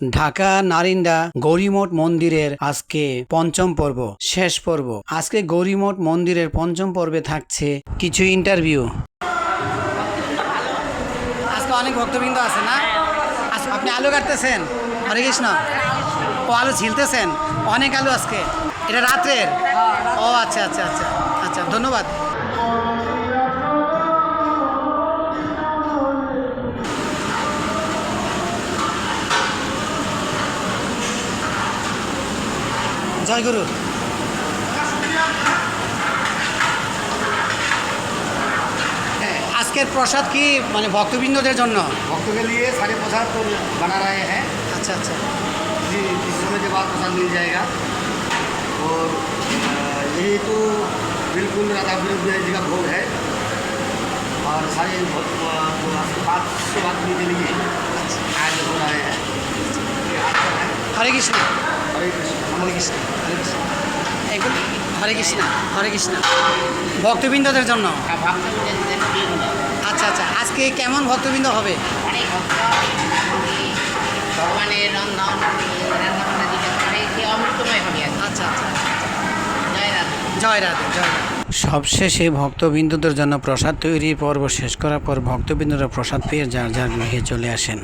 ঢাকা নারিন্দা গৌরীমঠ মন্দিরের আজকে পঞ্চম পর্ব, শেষ পর্ব। আজকে গৌরীমঠ মন্দিরের পঞ্চম পর্বে থাকছে কিছু ইন্টারভিউ আজকে অনেক ভক্তবৃন্দ আছে না? আপনি আলু কাটতেছেন? হরে কৃষ্ণ। ও আলু ঝিলতেছেন? অনেক আলু আজকে। এটা রাত্রের? ও আচ্ছা আচ্ছা আচ্ছা আচ্ছা ধন্যবাদ। জয় গুরু হ্যাঁ, আজকের প্রসাদ কি মানে ভক্তবৃন্দদের জন্য भक्तों के लिए सारे प्रसाद तो बना रहे हैं আচ্ছা আচ্ছা जी इस समय के बाद प्रसाद मिल जाएगा और अ, ये तो बिल्कुल राधा विनोद जी का भोग है और सारे भक्त, अ, जो आपके पाँच सौ आदमी के लिए आज हो रहे हैं ये आपका है হরে কৃষ্ণ হরে কৃষ্ণ হরে কৃষ্ণ ভক্তবৃন্দদের জন্য? আচ্ছা আচ্ছা আজকে কেমন ভক্তবৃন্দ হবে? সবশেষে ভক্তবিন্দুদের জন্য প্রসাদ তৈরির পর্ব শেষ করার পর ভক্তবিন্দুরা প্রসাদ পেয়ে যার যার গৃহে চলে আসেন।